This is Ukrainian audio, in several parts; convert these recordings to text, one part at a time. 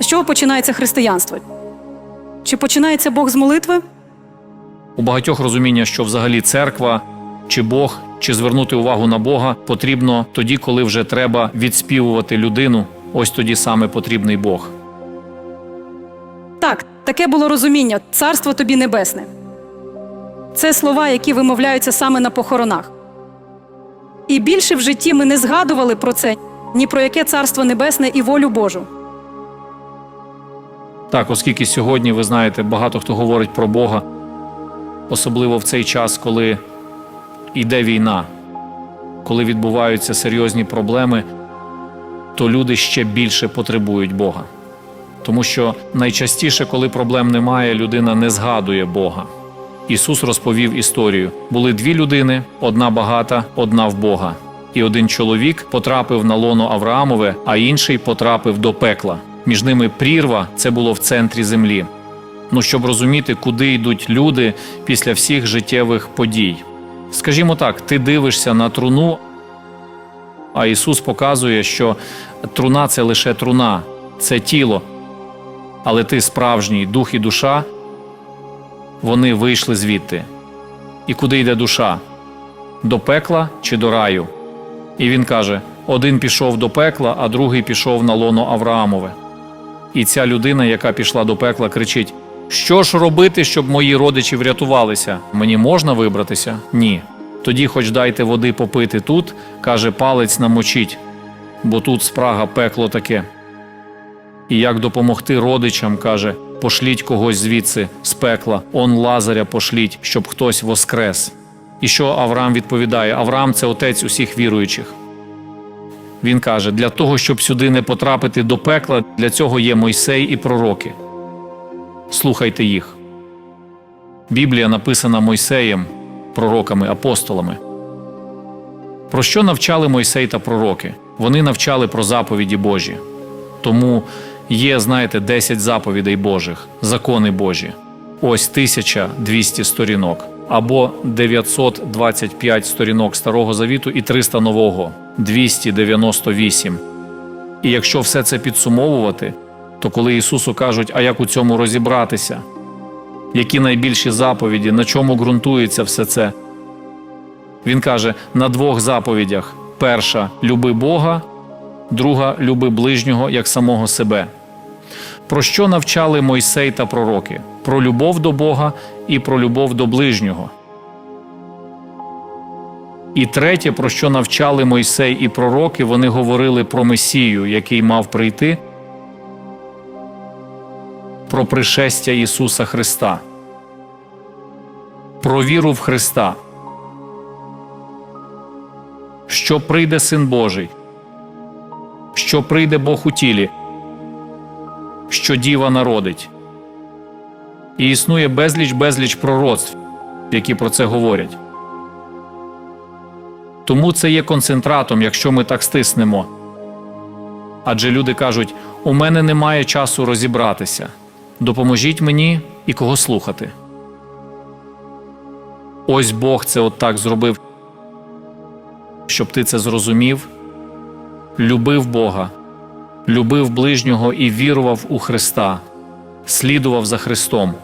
З чого починається християнство? Чи починається Бог з молитви? У багатьох розуміння, що взагалі церква чи Бог, чи звернути увагу на Бога потрібно тоді, коли вже треба відспівувати людину. Ось тоді саме потрібний Бог. Так, таке було розуміння царство тобі небесне. Це слова, які вимовляються саме на похоронах. І більше в житті ми не згадували про це ні про яке царство небесне і волю Божу. Так, оскільки сьогодні, ви знаєте, багато хто говорить про Бога, особливо в цей час, коли йде війна, коли відбуваються серйозні проблеми, то люди ще більше потребують Бога. Тому що найчастіше, коли проблем немає, людина не згадує Бога. Ісус розповів історію: були дві людини: одна багата, одна в Бога. І один чоловік потрапив на лоно Авраамове, а інший потрапив до пекла. Між ними прірва це було в центрі землі. Ну, щоб розуміти, куди йдуть люди після всіх життєвих подій. Скажімо так, ти дивишся на труну, а Ісус показує, що труна це лише труна, це тіло. Але ти справжній дух і душа, вони вийшли звідти. І куди йде душа? До пекла чи до раю? І він каже: один пішов до пекла, а другий пішов на лоно Авраамове. І ця людина, яка пішла до пекла, кричить: Що ж робити, щоб мої родичі врятувалися? Мені можна вибратися? Ні. Тоді, хоч дайте води попити тут, каже палець намочіть, бо тут спрага пекло таке. І як допомогти родичам, каже, пошліть когось звідси з пекла, он Лазаря пошліть, щоб хтось воскрес. І що Авраам відповідає? Авраам це отець усіх віруючих. Він каже: для того, щоб сюди не потрапити до пекла, для цього є Мойсей і пророки. Слухайте їх. Біблія написана Мойсеєм, пророками, апостолами. Про що навчали Мойсей та пророки? Вони навчали про заповіді Божі. Тому є, знаєте, 10 заповідей Божих, закони Божі. Ось 1200 сторінок або 925 сторінок Старого Завіту і 300 нового 298. І якщо все це підсумовувати, то коли Ісусу кажуть, а як у цьому розібратися, які найбільші заповіді, на чому ґрунтується все це? Він каже: на двох заповідях: перша люби Бога, друга люби ближнього як самого себе. Про що навчали Мойсей та пророки? Про любов до Бога і про любов до ближнього. І третє, про що навчали Мойсей і пророки, вони говорили про Месію, який мав прийти, про пришестя Ісуса Христа, про віру в Христа, що прийде Син Божий, що прийде Бог у тілі, що діва народить. І існує безліч безліч пророцтв, які про це говорять. Тому це є концентратом, якщо ми так стиснемо. Адже люди кажуть: у мене немає часу розібратися. Допоможіть мені і кого слухати. Ось Бог це от так зробив, щоб ти це зрозумів, любив Бога, любив ближнього і вірував у Христа, слідував за Христом.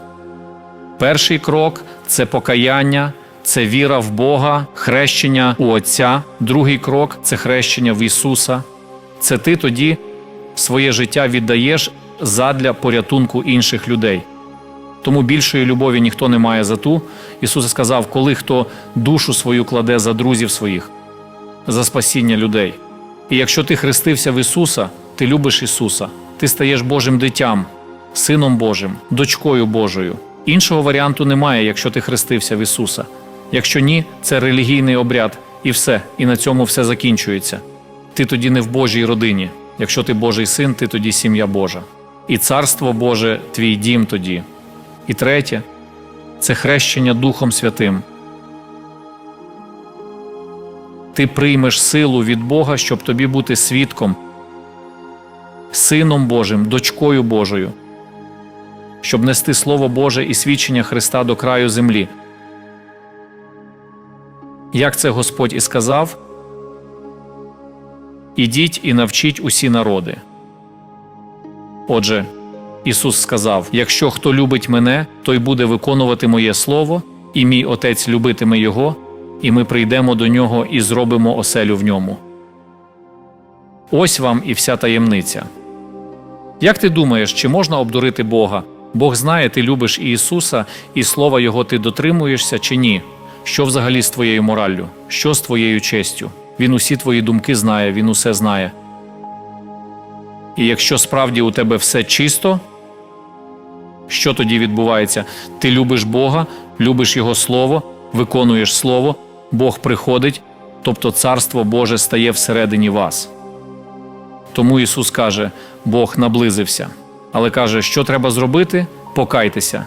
Перший крок це покаяння, це віра в Бога, хрещення у Отця. Другий крок це хрещення в Ісуса. Це ти тоді своє життя віддаєш задля порятунку інших людей. Тому більшої любові ніхто не має за ту. Ісус сказав, коли хто душу свою кладе за друзів своїх, за спасіння людей. І якщо ти хрестився в Ісуса, ти любиш Ісуса, ти стаєш Божим дитям, Сином Божим, дочкою Божою. Іншого варіанту немає, якщо ти хрестився в Ісуса. Якщо ні, це релігійний обряд, і все, і на цьому все закінчується. Ти тоді не в Божій родині. Якщо ти Божий син, ти тоді сім'я Божа. І царство Боже твій дім тоді. І третє це хрещення Духом Святим. Ти приймеш силу від Бога, щоб тобі бути свідком, Сином Божим, дочкою Божою, щоб нести Слово Боже і свідчення Христа до краю землі. Як це Господь і сказав, Ідіть і навчіть усі народи. Отже, Ісус сказав: Якщо хто любить мене, той буде виконувати моє слово, і мій Отець любитиме Його, і ми прийдемо до нього і зробимо оселю в ньому. Ось вам і вся таємниця. Як ти думаєш, чи можна обдурити Бога? Бог знає, ти любиш Ісуса, і слова Його ти дотримуєшся чи ні? Що взагалі з твоєю мораллю? Що з твоєю честю? Він усі твої думки знає, він усе знає. І якщо справді у тебе все чисто, що тоді відбувається? Ти любиш Бога, любиш Його Слово, виконуєш Слово, Бог приходить, тобто Царство Боже стає всередині вас. Тому Ісус каже: Бог наблизився. Але каже, що треба зробити? Покайтеся.